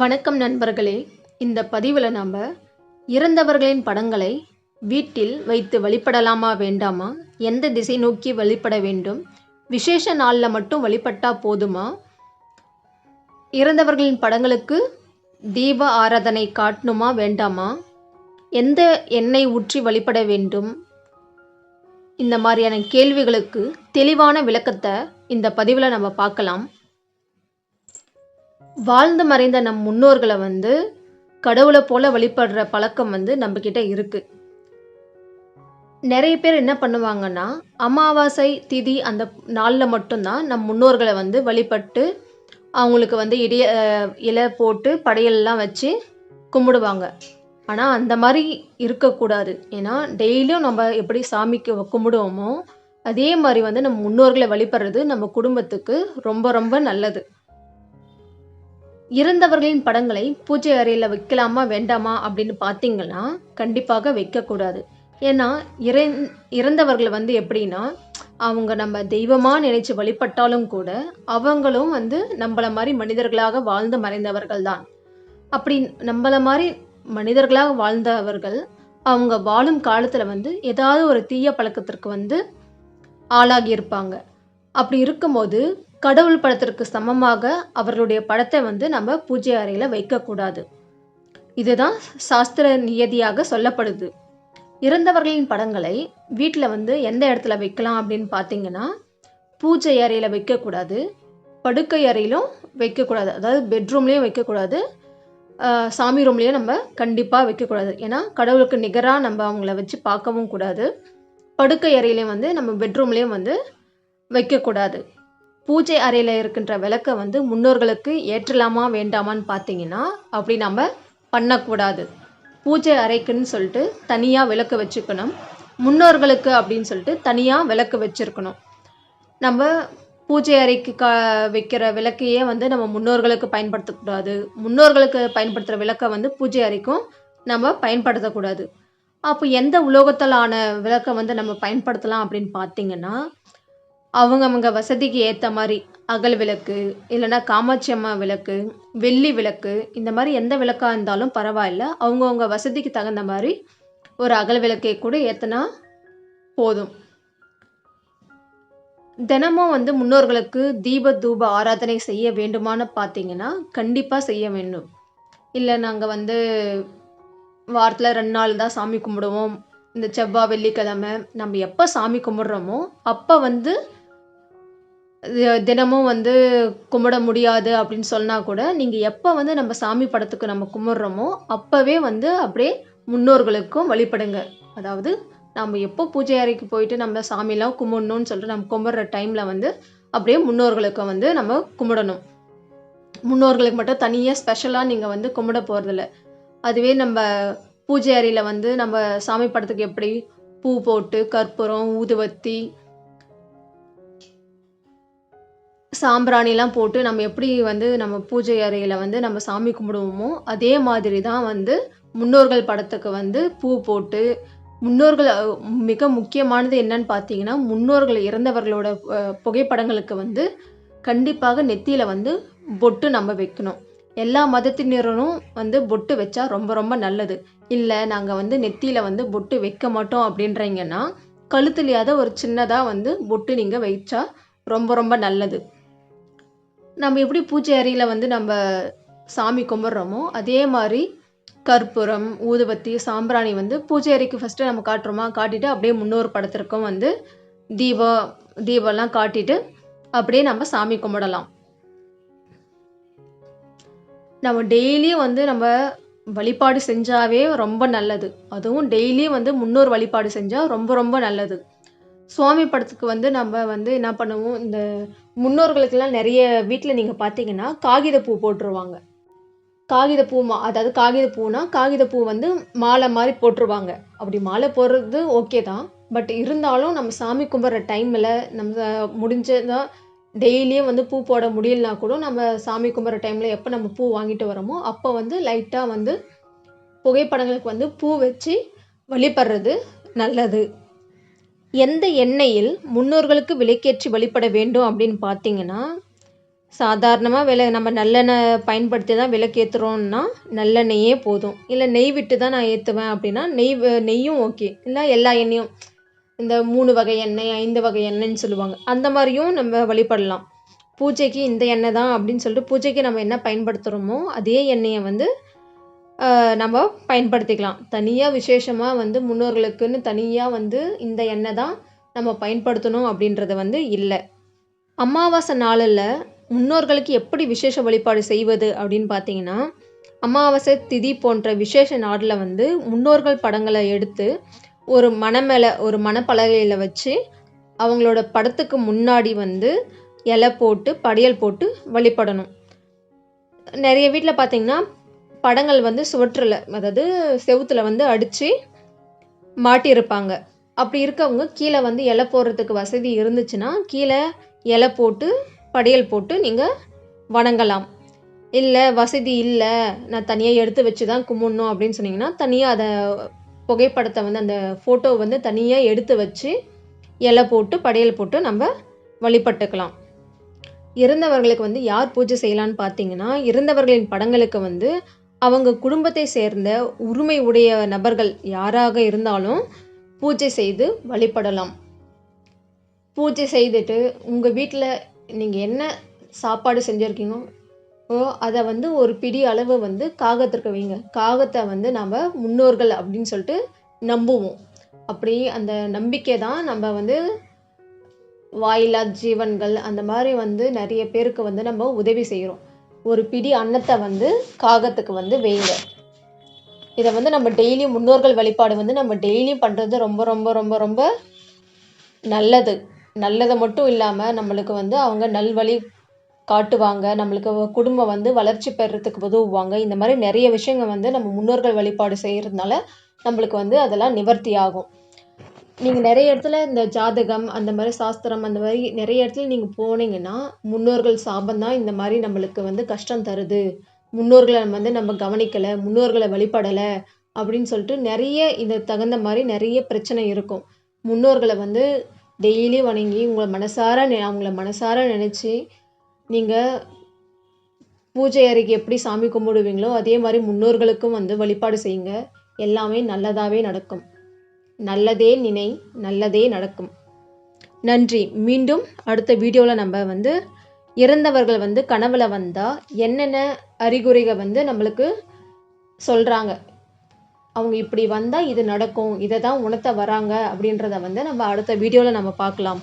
வணக்கம் நண்பர்களே. இந்த பதிவில் நம்ம இறந்தவர்களின் படங்களை வீட்டில் வைத்து வழிபடலாமா வேண்டாமா? எந்த திசை நோக்கி வழிபட வேண்டும்? விசேஷ நாளில் மட்டும் வழிபட்டா போதுமா? இறந்தவர்களின் படங்களுக்கு தீப ஆராதனை காட்டணுமா வேண்டாமா? எந்த எண்ணெய் ஊற்றி வழிபட வேண்டும்? இந்த மாதிரியான கேள்விகளுக்கு தெளிவான விளக்கத்தை இந்த பதிவில் நம்ம பார்க்கலாம். வாழ்ந்து மறைந்த நம் முன்னோர்களை வந்து கடவுளை போல வழிபடுற பழக்கம் வந்து நம்மக்கிட்ட இருக்கு. நிறைய பேர் என்ன பண்ணுவாங்கன்னா அமாவாசை திதி அந்த நாளில் மட்டும்தான் நம் முன்னோர்களை வந்து வழிபட்டு அவங்களுக்கு வந்து இடைய இலை போட்டு படையல்லாம் வச்சு கும்பிடுவாங்க. ஆனால் அந்த மாதிரி இருக்கக்கூடாது. ஏன்னா டெய்லியும் நம்ம எப்படி சாமிக்கு கும்பிடுவோமோ அதே மாதிரி வந்து நம்ம முன்னோர்களை வழிபடுறது நம்ம குடும்பத்துக்கு ரொம்ப ரொம்ப நல்லது. இறந்தவர்களின் படங்களை பூஜை அறையில் வைக்கலாமா வேண்டாமா அப்படின்னு பார்த்தீங்கன்னா கண்டிப்பாக வைக்கக்கூடாது. ஏன்னா இறை இறந்தவர்கள் வந்து எப்படின்னா அவங்க நம்ம தெய்வமாக நினைச்சு வழிபட்டாலும் கூட அவங்களும் வந்து நம்மளை மாதிரி மனிதர்களாக வாழ்ந்து மறைந்தவர்கள் தான். அப்படி நம்மளை மாதிரி மனிதர்களாக வாழ்ந்தவர்கள் அவங்க வாழும் காலத்தில் வந்து ஏதாவது ஒரு தீய பழக்கத்திற்கு வந்து ஆளாகி இருப்பாங்க. அப்படி இருக்கும்போது கடவுள் படத்திற்கு சமமாக அவர்களுடைய படத்தை வந்து நம்ம பூஜை அறையில் வைக்கக்கூடாது. இதுதான் சாஸ்திர நியதியாக சொல்லப்படுது. இறந்தவர்களின் படங்களை வீட்டில் வந்து எந்த இடத்துல வைக்கலாம் அப்படின்னு பார்த்தீங்கன்னா பூஜை அறையில் வைக்கக்கூடாது படுக்கை அறையிலும் வைக்கக்கூடாது. அதாவது பெட்ரூம்லேயும் வைக்கக்கூடாது சாமி ரூம்லேயும் நம்ம கண்டிப்பாக வைக்கக்கூடாது. ஏன்னா கடவுளுக்கு நிகராக நம்ம அவங்கள வச்சு பார்க்கவும் கூடாது. படுக்கை அறையிலையும் வந்து நம்ம பெட்ரூம்லேயும் வந்து வைக்கக்கூடாது. பூஜை அறையில் இருக்கின்ற விளக்கை வந்து முன்னோர்களுக்கு ஏற்றலாமா வேண்டாமான்னு பார்த்தீங்கன்னா அப்படி நம்ம பண்ணக்கூடாது. பூஜை அறைக்குன்னு சொல்லிட்டு தனியாக விளக்கு வச்சுக்கணும். முன்னோர்களுக்கு அப்படின்னு சொல்லிட்டு தனியாக விளக்கு வச்சுருக்கணும். நம்ம பூஜை அறைக்கு கா வைக்கிற விளக்கையே வந்து நம்ம முன்னோர்களுக்கு பயன்படுத்தக்கூடாது. முன்னோர்களுக்கு பயன்படுத்துகிற விளக்கை வந்து பூஜை அறைக்கும் நம்ம பயன்படுத்தக்கூடாது. அப்போ எந்த உலோகத்தாலான விளக்கை வந்து நம்ம பயன்படுத்தலாம் அப்படின்னு பார்த்தீங்கன்னா அவங்கவங்க வசதிக்கு ஏற்ற மாதிரி அகல் விளக்கு இல்லைன்னா காமாட்சி அம்மா விளக்கு வெள்ளி விளக்கு இந்த மாதிரி எந்த விளக்காக இருந்தாலும் பரவாயில்ல. அவங்கவுங்க வசதிக்கு தகுந்த மாதிரி ஒரு அகல் விளக்கை கூட ஏற்றினா போதும். தினமும் வந்து முன்னோர்களுக்கு தீப தூப ஆராதனை செய்ய வேண்டுமான்னு பார்த்தீங்கன்னா கண்டிப்பாக செய்ய வேண்டும். இல்லை நாங்கள் வந்து வாரத்தில் ரெண்டு நாள் தான் சாமி கும்பிடுவோம். இந்த செவ்வாய் வெள்ளிக்கிழமை நம்ம எப்போ சாமி கும்பிட்றோமோ அப்போ வந்து தினமும் வந்து கும்பிட முடியாது அப்படின்னு சொன்னால் கூட நீங்கள் எப்போ வந்து நம்ம சாமி படத்துக்கு நம்ம கும்பிட்றோமோ அப்போவே வந்து அப்படியே முன்னோர்களுக்கும் வழிபடுங்க. அதாவது நம்ம எப்போ பூஜை அறைக்கு போயிட்டு நம்ம சாமிலாம் கும்பிடணும்னு சொல்லிட்டு நம்ம கும்பிட்ற டைமில் வந்து அப்படியே முன்னோர்களுக்கு வந்து நம்ம கும்பிடணும். முன்னோர்களுக்கு மட்டும் தனியாக ஸ்பெஷலாக நீங்கள் வந்து கும்பிட போகிறதில்ல அதுவே நம்ம பூஜை அறையில் வந்து நம்ம சாமி படத்துக்கு எப்படி பூ போட்டு கற்பூரம் ஊதுவத்தி சாம்பிராணிலாம் போட்டு நம்ம எப்படி வந்து நம்ம பூஜை அறையில் வந்து நம்ம சாமி கும்பிடுவோமோ அதே மாதிரி தான் வந்து முன்னோர்கள் படத்துக்கு வந்து பூ போட்டு முன்னோர்கள் மிக முக்கியமானது என்னன்னு பார்த்தீங்கன்னா முன்னோர்கள் இறந்தவர்களோட புகைப்படங்களுக்கு வந்து கண்டிப்பாக நெத்தியில் வந்து பொட்டு நம்ம வைக்கணும். எல்லா மதத்தினரும் வந்து பொட்டு வச்சா ரொம்ப ரொம்ப நல்லது. இல்லை நாங்கள் வந்து நெத்தியில் வந்து பொட்டு வைக்க மாட்டோம் அப்படின்றீங்கன்னா கழுத்துலையாத ஒரு சின்னதாக வந்து பொட்டு நீங்கள் வைச்சா ரொம்ப ரொம்ப நல்லது. நம்ம எப்படி பூஜை அறையில் வந்து நம்ம சாமி கும்பிட்றோமோ அதே மாதிரி கற்பூரம் ஊதுபத்தி சாம்பிராணி வந்து பூஜை அறைக்கு ஃபஸ்ட்டு நம்ம காட்டுறோமா? காட்டிட்டு அப்படியே முன்னோர் படத்திற்கும் வந்து தீபம் தீபம்லாம் காட்டிட்டு அப்படியே நம்ம சாமி கும்பிடலாம். நம்ம டெய்லியும் வந்து நம்ம வழிபாடு செஞ்சாவே ரொம்ப நல்லது. அதுவும் டெய்லியும் வந்து முன்னோர் வழிபாடு செஞ்சால் ரொம்ப ரொம்ப நல்லது. சுவாமி படத்துக்கு வந்து நம்ம வந்து என்ன பண்ணுவோம் இந்த முன்னோர்களுக்கெல்லாம் நிறைய வீட்டில் நீங்கள் பார்த்தீங்கன்னா காகிதப்பூ போட்டுருவாங்க. காகித பூ மா அதாவது காகித காகிதப்பூ வந்து மாலை மாதிரி போட்டுருவாங்க. அப்படி மாலை போடுறது ஓகே தான். பட் இருந்தாலும் நம்ம சாமி கும்பிட்ற டைமில் நம்ம முடிஞ்சதான் டெய்லியும் வந்து பூ போட முடியலனா கூட நம்ம சாமி கும்பிட்ற டைமில் எப்போ நம்ம பூ வாங்கிட்டு வரோமோ அப்போ வந்து லைட்டாக வந்து புகைப்படங்களுக்கு வந்து பூ வச்சு வழிபடுறது நல்லது. எந்த எண்ணெயில் முன்னோர்களுக்கு விளக்கேற்றி வழிபட வேண்டும் அப்படின்னு பார்த்தீங்கன்னா சாதாரணமாக விள நம்ம நல்லெண்ணெய் பயன்படுத்தி தான் விளக்கேத்துறோம்னா நல்லெண்ணெயே போதும். இல்லை நெய் விட்டு தான் நான் ஏற்றுவேன் அப்படின்னா, நெய் நெய்யும் ஓகே. இல்லை எல்லா எண்ணெயும் இந்த மூணு வகை எண்ணெய், ஐந்து வகை எண்ணெய்ன்னு சொல்லுவாங்க. அந்த மாதிரியும் நம்ம வழிபடலாம். பூஜைக்கு இந்த எண்ணெய் தான் அப்படின்னு சொல்லிட்டு பூஜைக்கு நம்ம என்ன பயன்படுத்துகிறோமோ அதே எண்ணெயை வந்து நம்ம பயன்படுத்திக்கலாம். தனியாக விசேஷமாக வந்து முன்னோர்களுக்குன்னு தனியாக வந்து இந்த எண்ணெய் தான் நம்ம பயன்படுத்தணும் அப்படின்றது வந்து இல்லை அமாவாசை நாளில் முன்னோர்களுக்கு எப்படி விசேஷ வழிபாடு செய்வது அப்படின்னு பார்த்தீங்கன்னா, அமாவாசை, திதி போன்ற விசேஷ நாளில் வந்து முன்னோர்கள் படங்களை எடுத்து ஒரு மனமேல ஒரு மனப்பலகையில் வச்சு, அவங்களோட படத்துக்கு முன்னாடி வந்து இலை போட்டு, படையல் போட்டு வழிபடணும். நிறைய வீட்டில் பார்த்தீங்கன்னா, படங்கள் வந்து சுவற்றில் அதாவது செவுத்தில் வந்து அடித்து மாட்டியிருப்பாங்க. அப்படி இருக்கவங்க கீழே வந்து இலை போடுறதுக்கு வசதி இருந்துச்சுன்னா, கீழே இலை போட்டு, படையல் போட்டு நீங்கள் வணங்கலாம். இல்லை வசதி இல்லை நான் தனியாக எடுத்து வச்சு தான் கும்பிடணும் அப்படின்னு சொன்னீங்கன்னா, தனியாக அதை புகைப்படத்தை வந்து அந்த ஃபோட்டோ வந்து தனியாக எடுத்து வச்சு, இலை போட்டு, படையல் போட்டு நம்ம வழிபட்டுக்கலாம். இறந்தவர்களுக்கு வந்து யார் பூஜை செய்யலான்னு பார்த்தீங்கன்னா, இறந்தவர்களின் படங்களுக்கு வந்து அவங்க குடும்பத்தை சேர்ந்த உரிமை உடைய நபர்கள் யாராக இருந்தாலும் பூஜை செய்து வழிபடலாம். பூஜை செய்துட்டு உங்கள் வீட்டில் நீங்கள் என்ன சாப்பாடு செஞ்சிருக்கீங்களோ, அதை வந்து ஒரு பிடி அளவு வந்து காகத்திற்கு வைங்க. காகத்தை வந்து நம்ம முன்னோர்கள் அப்படின்னு சொல்லிட்டு நம்புவோம். அப்படி அந்த நம்பிக்கை தான் நம்ம வந்து வாயிலா ஜீவன்கள் அந்த மாதிரி வந்து நிறைய பேருக்கு வந்து நம்ம உதவி செய்கிறோம் ஒரு பிடி அன்னத்தை வந்து காகத்துக்கு வந்து வைங்க. இதை வந்து நம்ம டெய்லியும் முன்னோர்கள் வழிபாடு வந்து நம்ம டெய்லியும் பண்ணுறது ரொம்ப ரொம்ப ரொம்ப ரொம்ப நல்லது. நல்லது மட்டும் இல்லாமல் நம்மளுக்கு வந்து அவங்க நல்வழி காட்டுவாங்க. நம்மளுக்கு குடும்பம் வந்து வளர்ச்சி பெறத்துக்கு உதவுவாங்க. இந்த மாதிரி நிறைய விஷயங்கள் வந்து நம்ம முன்னோர்கள் வழிபாடு செய்கிறதுனால நம்மளுக்கு வந்து அதெல்லாம் நிவர்த்தி ஆகும். நீங்கள் நிறைய இடத்துல இந்த ஜாதகம், அந்த மாதிரி சாஸ்திரம் அந்த மாதிரி நிறைய இடத்துல நீங்கள் போனீங்கன்னா, முன்னோர்கள் சாபம் தான் இந்த மாதிரி நம்மளுக்கு வந்து கஷ்டம் தருது. முன்னோர்களை வந்து நம்ம கவனிக்கலை முன்னோர்களை வழிபடலை அப்படின்னு சொல்லிட்டு நிறைய இந்த தகுந்த மாதிரி நிறைய பிரச்சனை இருக்கும். முன்னோர்களை வந்து டெய்லி வணங்கி உங்களை மனசார நெ அவங்கள மனசார நினச்சி நீங்கள் பூஜை அறைக்கு எப்படி சாமி கும்பிடுவீங்களோ, அதே மாதிரி முன்னோர்களுக்கும் வந்து வழிபாடு செய்யுங்க. எல்லாமே நல்லதாகவே நடக்கும். நல்லதே நினை, நல்லதே நடக்கும். நன்றி. மீண்டும் அடுத்த வீடியோவில் நம்ம வந்து இறந்தவர்கள் வந்து கனவுல வந்தால் என்னென்ன அறிகுறிகள் வந்து நம்மளுக்கு சொல்கிறாங்க அவங்க இப்படி வந்தால் இது நடக்கும். இதை தான் உணர்த்த வராங்க அப்படின்றத வந்து நம்ம அடுத்த வீடியோவில் நம்ம பார்க்கலாம்.